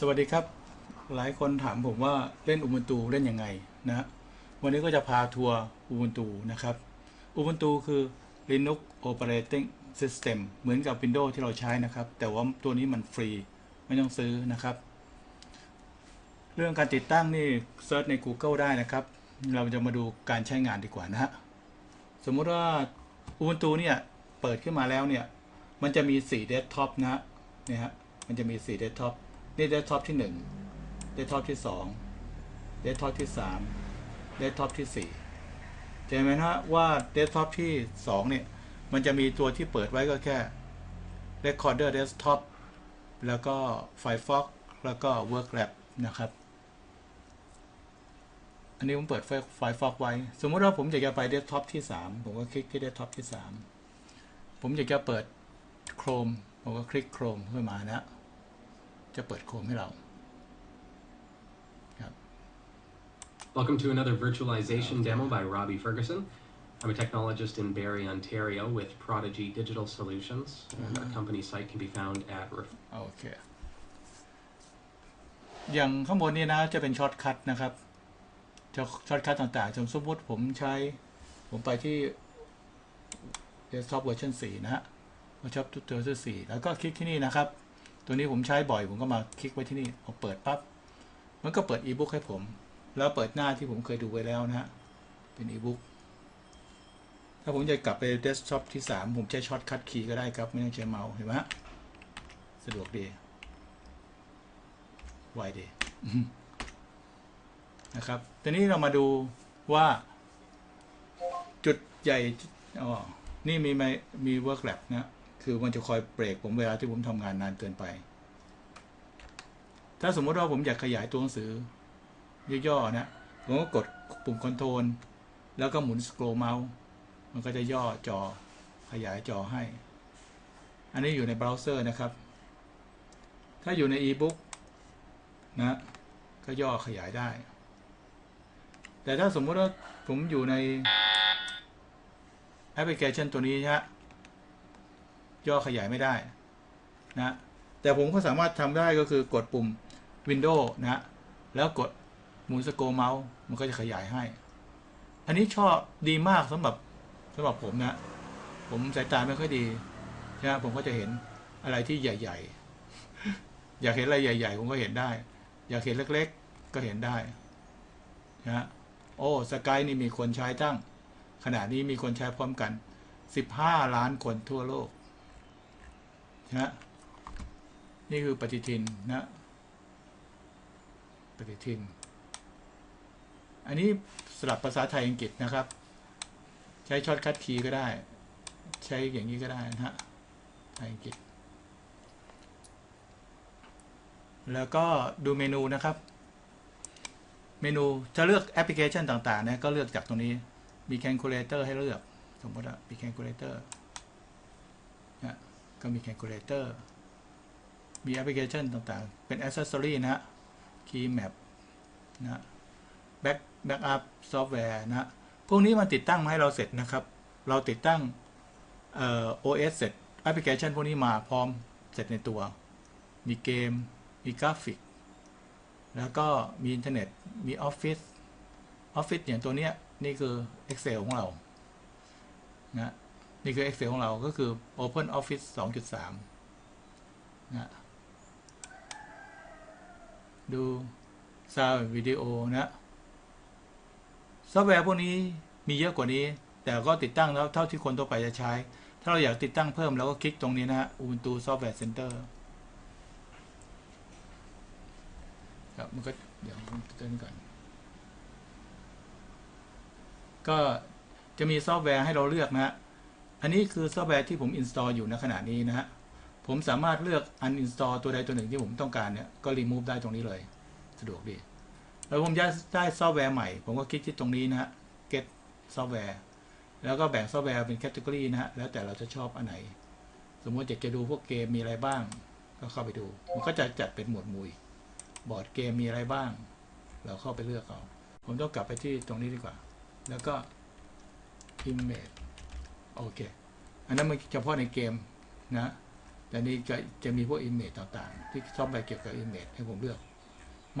สวัสดีครับ หลายคนถามผมว่าเล่น Ubuntu เล่นยังไงนะวันนี้ก็จะพาทัวร์ Ubuntu นะครับ Ubuntu คือ Linux Operating System เหมือนกับ Windows ที่เราใช้นะครับ แต่ว่าตัวนี้มันฟรี ไม่ต้องซื้อนะครับ เรื่องการติดตั้งนี่เซิร์ชใน Google ได้นะครับ เราจะมาดูการใช้งานดีกว่านะฮะสมมุติว่า Ubuntu เนี่ย เปิดขึ้นมาแล้วเนี่ย มันจะมี4 Desktop นะฮะเนี่ยฮะมันจะมี4 Desktop นี่ Desktop ที่1 Desktop ที่2 Desktop ที่3 Desktop ที่4จะเห็นไหมนะฮะว่า Desktop ที่2เนี่ยมันจะมีตัวที่เปิดไว้ก็แค่ Recorder Desktop แล้วก็ Firefox แล้วก็ WorkLab นะครับ อันนี้ผมเปิดไฟ Firefox ไว้ สมมติว่าผมอยากจะไป Desktop ที่ 3 ผมก็คลิกที่ Desktop ที่ 3 ผมอยากจะเปิด Chrome ผมก็คลิก Chrome ขึ้นมานะ จะเปิด Chrome ให้เราครับ Welcome to another virtualization demo by Robbie Ferguson. I'm a technologist in Barrie, Ontario with Prodigy Digital Solutions. And our company site can be found at ref- โอเคอย่างข้างบนนี้นะจะเป็นช็อตคัทนะครับช็อตคัทต่างๆสมมติผมใช้ผมไปที่ desktop version 4 นะฮะมาชอบตัวเวอร์4แล้วก็คลิกที่นี่นะครับ ตัวนี้ผมใช้บ่อยผมก็มาคลิกไว้ที่นี่พอเปิดปั๊บมันก็เปิดอีบุ๊กให้ผม แล้วเปิดหน้าที่ผมเคยดูไว้แล้วนะฮะเป็นอีบุ๊กถ้าผมจะกลับไปเดสก์ท็อปที่ 3 ผมใช้ช็อตคัทคีย์ก็ได้ครับ ไม่ต้องใช้เมาส์เห็นไหมฮะสะดวกดีไวดีนะครับทีนี้เรามาดูว่าจุดใหญ่อ๋อนี่มีไหมมี work lab นะ คือมันจะคอยเบรกผมเวลาที่ผมทำงานนานเกินไป ถ้าสมมติว่าผมอยากขยายตัวหนังสือย่อๆนะผมก็กดปุ่มคอนโทรลแล้วก็หมุนสโครเมาส์มันก็จะย่อจอขยายจอให้ อันนี้อยู่ในเบราว์เซอร์นะครับ ถ้าอยู่ในอีบุ๊กนะก็ย่อขยายได้ แต่ถ้าสมมติว่าผมอยู่ในแอปพลิเคชันตัวนี้ฮะ ย่อขยายไม่ได้นะแต่ผมก็สามารถทำได้ก็คือกดปุ่ม Windows นะแล้วกดหมุนสโกเมาส์มันก็จะขยายให้ อันนี้ชอบดีมากสำหรับสำหรับผมนะ ผมสายตาไม่ค่อยดีใช่ไหมผมก็จะเห็นอะไรที่ใหญ่ ๆ อยากเห็นอะไรใหญ่ ๆ ผมก็เห็นได้ อยากเห็นเล็ก ๆ ก็เห็นได้นะโอ้สกายนี่มีคนใช้ตั้ง ขณะนี้มีคนใช้พร้อมกัน 15 ล้านคนทั่วโลก นะนี่คือปฏิทินนะปฏิทิน อันนี้สลับภาษาไทยอังกฤษนะครับ ใช้ช็อตคัดคีย์ก็ได้ ใช้อย่างนี้ก็ได้นะฮะไทยอังกฤษ แล้วก็ดูเมนูนะครับ เมนูจะเลือกแอปพลิเคชันต่างๆนะก็เลือกจากตรงนี้มี calculator ให้เลือก สมมติว่ามี calculator นะ ก็มี calculator มีแอปพลิเคชันต่างๆ เป็น accessory นะฮะ key map นะ back backup software นะ พวกนี้มันติดตั้งมาให้เราเสร็จนะครับ เราติดตั้งเอ่อ OS เสร็จแอปพลิเคชันพวกนี้มาพร้อมเสร็จในตัว มีเกม มีกราฟิก แล้วก็มีอินเทอร์เน็ต มี Office Office อย่างตัวเนี้ย นี่คือ Excel ของเรา นะ นี่คือ Excel ของเราก็คือ Open Office 2.3 นะ ดูซาววิดีโอนะซอฟต์แวร์พวกนี้มีเยอะกว่านี้ แต่ก็ติดตั้งแล้วเท่าที่คนทั่วไปจะใช้ ถ้าเราอยากติดตั้งเพิ่มเราก็คลิกตรงนี้นะฮะ Ubuntu Software Center ครับมันก็เดี๋ยวผมเตือนก่อน ก็จะมีซอฟต์แวร์ให้เราเลือกนะฮะ อันนี้คือซอฟต์แวร์ที่ผม install อยู่ในขณะนี้นะฮะ ผมสามารถเลือก uninstall ตัวใดตัวหนึ่งที่ผมต้องการเนี่ย ก็ remove ได้ตรงนี้เลย สะดวกดี แล้วผมจะได้ซอฟต์แวร์ใหม่ ผมก็คลิกที่ตรงนี้นะฮะ get ซอฟต์แวร์แล้วก็แบ่งซอฟต์แวร์เป็นแคตตากรีนะฮะ แล้วแต่เราจะชอบอันไหน สมมติอยากจะดูพวกเกมมีอะไรบ้าง ก็เข้าไปดู มันก็จะจัดเป็นหมวดหมู่บอร์ดเกมมีอะไรบ้าง เราเข้าไปเลือกเอา ผมต้องกลับไปที่ตรงนี้ดีกว่า แล้วก็ image โอเค อันนั้นมันเฉพาะในเกมนะแต่นี่จะจะมีพวก image ต่างๆ ที่ซอฟต์แวร์เกี่ยวกับ image ให้ผมเลือก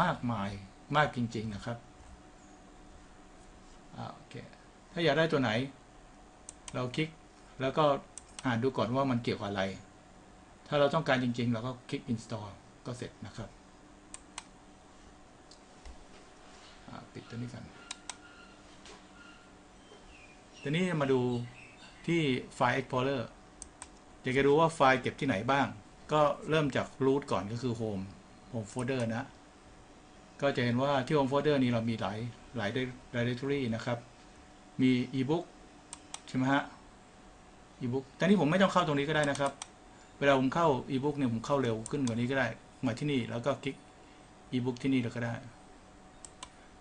มากมายมากจริง ๆ นะครับอโอเค ถ้าอยากได้ตัวไหน เราคลิกแล้วก็อ่านดูก่อนว่ามันเกี่ยวกับอะไร ถ้าเราต้องการจริง ๆ เราก็คลิก install ก็เสร็จนะครับปิดตัวนี้กันทีนี้มาดู ที่ไฟล์ Explorer อยากจะรู้ว่าไฟล์เก็บที่ไหนบ้าง ก็เริ่มจาก root ก่อนก็คือ home home folder นะ ก็จะเห็นว่าที่ home folder นี้เรามีหลายหลาย directory นะครับ มี ebook ใช่ไหมฮะ ebook แต่นี่ผมไม่ต้องเข้าตรงนี้ก็ได้นะครับ เวลาผมเข้า ebook เนี่ยผมเข้าเร็วขึ้นกว่านี้ก็ได้ มาที่นี่แล้วก็คลิก ebook ที่นี่แล้วก็ได้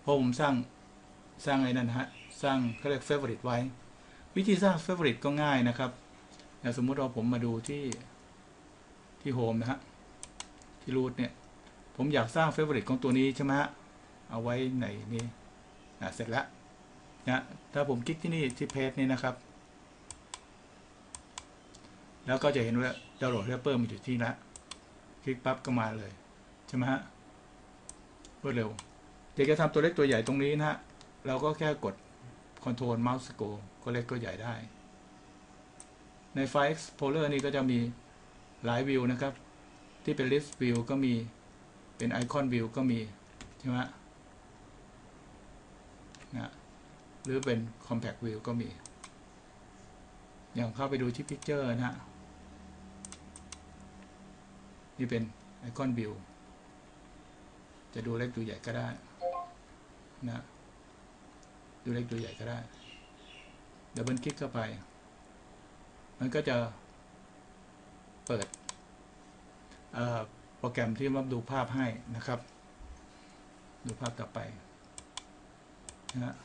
เพราะผมสร้างสร้างไอ้นั่นฮะ สร้างเขาเรียก favorite ไว้ วิธีสร้าง favorite ก็ง่ายนะครับสมมุติว่าผมมาดูที่ที่ home นะฮะที่ root เนี่ย ผมอยากสร้าง favorite ของตัวนี้ใช่ไหมฮะเอาไว้ในนี้อ่เสร็จแล้วนะถ้าผมคลิกที่นี่ที่เพจนี้นะครับ แล้วก็จะเห็นว่าดาวน์โหลดเรปเปอร์มันอยู่ที่ละคลิกปั๊บก็มาเลยใช่ไหมฮะรวดเร็วเดี๋ยวจะทำตัวเล็กตัวใหญ่ตรงนี้นะฮะเราก็แค่กด Ctrl Mouse Scroll ก็เล็กก็ใหญ่ได้ ในไฟล์ Explorer นี่ก็จะมีหลายวิวนะครับ ที่เป็น List View ก็มีเป็น Icon View ก็มี ใช่ไหมนะหรือเป็น Compact View ก็มี อย่างเข้าไปดูที่ Picture นะฮะนี่เป็น Icon View จะดูเล็กดูใหญ่ก็ได้นะ ดูเล็กดูใหญ่ก็ได้ดับเบิลคลิกเข้าไป มันก็จะเปิดโปรแกรมที่มาดูภาพให้นะครับ ดูภาพต่อไปนะฮะ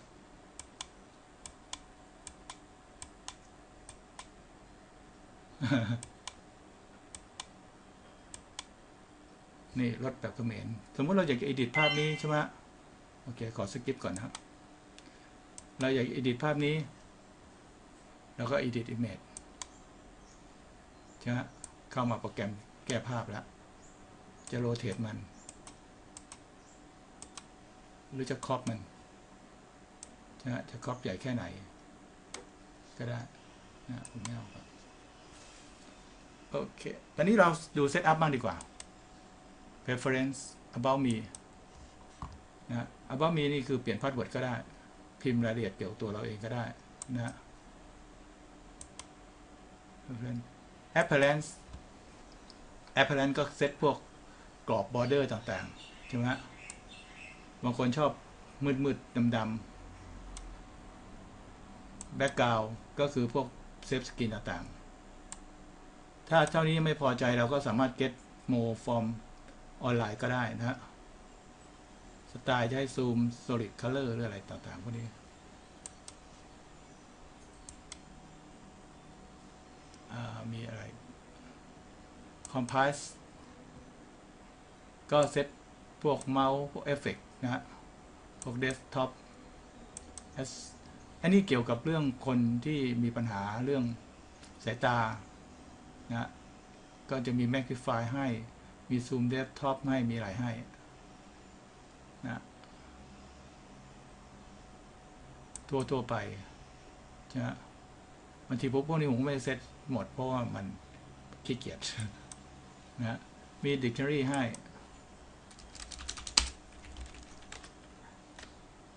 นี่ลดแบบเขมรสมมติเราอยากจะ edit ภาพนี้ใช่ไหมโอเค ขอสกิปก่อนนะครับ เราอยาก edit ภาพนี้เราก็ edit image ใช่ไหมเข้ามาโปรแกรมแก้ภาพแล้ว จะโรเ t ตมัน หรือจะครอปมันใช่ไหมจะครอปใหญ่แค่ไหน ก็ได้นะผมไม่เอาครับโอเค ตอนนี้เราดูเซตอัพบ้างดีกว่า preference about me นะ about me นี่คือเปลี่ยนพาสเวิร์ดก็ได้ พิมพ์รายละเอียดเกี่ยวกับตัวเราเองก็ได้นะ preference appearance appearance ก็เซตพวกกรอบ border ต่างๆ ใช่ไหมบางคนชอบมืดๆดำๆ background ก็คือพวกเซฟสกินต่างๆ ถ้าเท่านี้ไม่พอใจเราก็สามารถ get more from ออนไลน์ก็ได้นะฮะ ไตล์ให้ซูม solid color หรืออะไรต่างๆพวกนี้มีอะไร comprise ก็เซตพวกเมาส์พวกเอฟเฟกนะฮะ พวก desktop อันนี้เกี่ยวกับเรื่องคนที่มีปัญหาเรื่องสายตานะก็จะมี magnify ให้ มีซูมเดสก์ท็อปให้ มีอะไรให้ นะทั่วทั่วไปนะบางทีพวกพวกนี้ผมไม่ได้เซตหมด เพราะว่ามันขี้เกียจนะมี dictionary ให้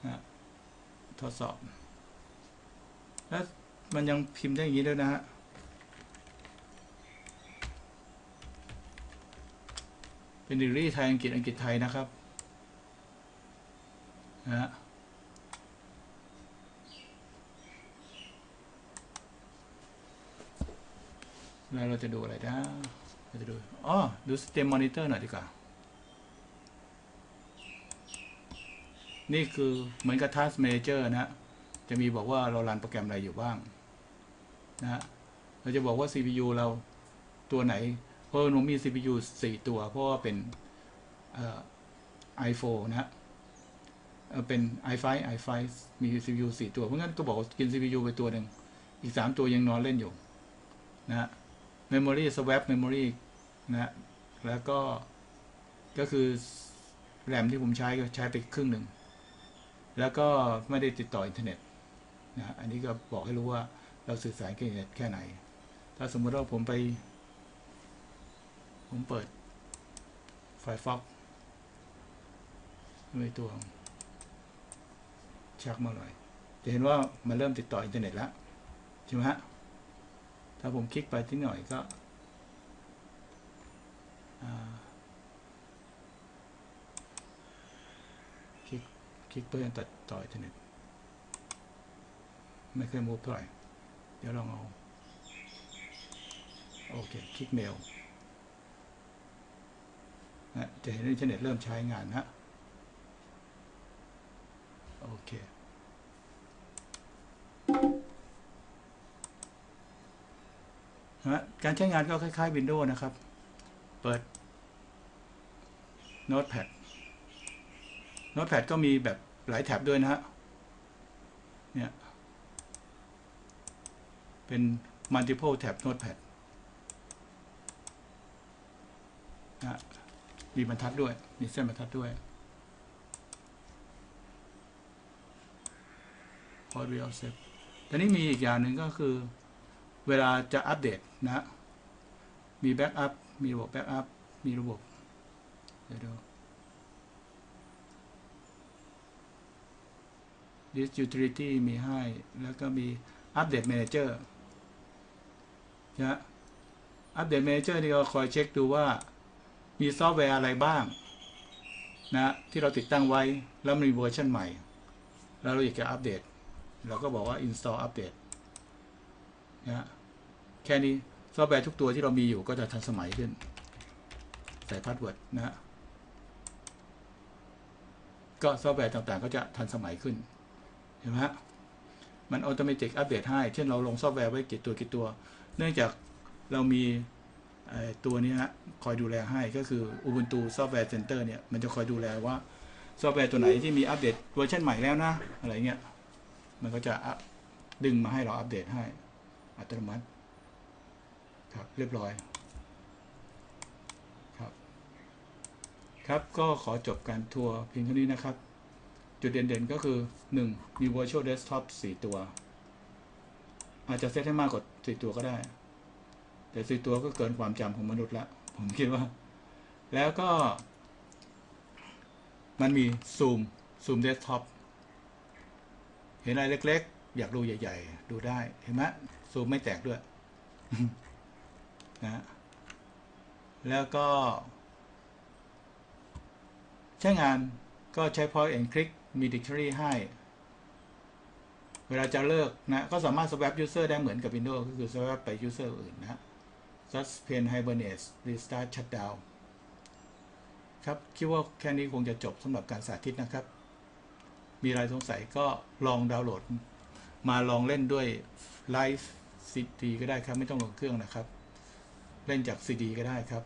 นะทดสอบ แล้วมันยังพิมพ์ได้อย่างนี้ด้วยนะฮะเป็นดิกรีไทยอังกฤษอังกฤษไทยนะครับ นะแล้วเราจะดูอะไรนะเราจะดูอ๋อดู System Monitor หน่อยดีกว่า นี่คือเหมือนกับ Task Manager นะฮะจะมีบอกว่าเรารันโปรแกรมอะไรอยู่บ้าง นะเราจะบอกว่า CPU เราตัวไหน เพราะหนูมี CPU 4 ตัว เพราะว่าเป็น i4 นะฮะ เป็น i5 i5 มี CPU 4 ตัว เพราะงั้นก็บอกกิน CPU ไปตัวหนึ่ง อีก 3 ตัวยังนอนเล่นอยู่ นะฮะ memory swap memory นะฮะ แล้วก็ ก็คือแรมที่ผมใช้ก็ใช้ไปครึ่งหนึ่ง แล้วก็ไม่ได้ติดต่ออินเทอร์เน็ตนะฮะอันนี้ก็บอกให้รู้ว่าเราสื่อสารกับอินเทอร์เน็ตแค่ไหน ถ้าสมมติว่าผมไป ผมเปิด Firefox ด้วยตัว ชักมาหน่อย จะเห็นว่ามันเริ่มติดต่ออินเทอร์เน็ตแล้วใช่ไหมฮะถ้าผมคลิกไปที่หน่อยก็คลิกคลิกเพื่อตัดต่ออินเทอร์เน็ตไม่เคยมูฟเท่าไหร่เดี๋ยวลองเอาโอเค คลิกเมลนะจะเห็นอินเทอร์เน็ตเริ่มใช้งานนะ โอเค การใช้งานก็คล้ายๆ Windows นะครับ เปิด Notepad Notepad ก็มีแบบหลายแท็บด้วยนะฮะ เนี่ย เป็น multiple tab Notepad นะมีบรรทัดด้วย มีเส้นบรรทัดด้วย Port Real Set แต่นี้มีอีกอย่างหนึ่งก็คือ เวลาจะอัปเดตนะ มีแบ็กอัพ มีระบบแบ็กอัพ มีระบบ เดี๋ยวดู This Utility มีให้ แล้วก็มี Update Manager นะฮะ Update Manager นี่ก็คอยเช็คดูว่า มีซอฟต์แวร์อะไรบ้าง นะ ที่เราติดตั้งไว้ แล้วมีเวอร์ชันใหม่ แล้วเราอยากจะอัปเดต เราก็บอกว่า install update นะฮะแค่นี้ซอฟต์แวร์ทุกตัวที่เรามีอยู่ก็จะทันสมัยขึ้น ใส่พาสเวิร์ดนะฮะก็ซอฟต์แวร์ต่างๆ ก็จะทันสมัยขึ้น เห็นไหมฮะ มันอัตโนมัติอัปเดตให้ เช่นเราลงซอฟต์แวร์ไว้กี่ตัวกี่ตัว เนื่องจากเรามีตัวนี้ฮะคอยดูแลให้ก็คือ Ubuntu Software Center เนี่ย มันจะคอยดูแลว่าซอฟต์แวร์ตัวไหนที่มีอัปเดตเวอร์ชันใหม่แล้วนะ อะไรเงี้ย มันก็จะดึงมาให้เราอัปเดตให้อัตโนมัติครับเรียบร้อยครับครับก็ขอจบการทัวร์เพียงเท่านี้นะครับ จุดเด่นๆก็คือ 1. มี Virtual Desktop 4 ตัว อาจจะเซตให้มากกว่า4ตัวก็ได้ แต่4ตัวก็เกินความจำของมนุษย์ละ ผมคิดว่า แล้วก็ มันมี Zoom Zoom Desktop เห็นอะไรเล็ก ๆ อยากดูใหญ่ ๆ ดูได้เห็นไหมซูมไม่แตกด้วยนะฮะแล้วก็ ใช้งานก็ใช้ point and click มี dictionary ให้ เวลาจะเลิกนะ ก็สามารถ swap user ได้เหมือนกับ Windows ก็คือ swap ไป user อื่นนะฮะ suspend hibernate restart shutdown ครับ คิดว่าแค่นี้คงจะจบสำหรับการสาธิตนะครับ มีอะไรสงสัยก็ลองดาวน์โหลด มาลองเล่นด้วยไลฟ์ซีดีก็ได้ครับ ไม่ต้องลงเครื่องนะครับ เล่นจากซีดีก็ได้ครับ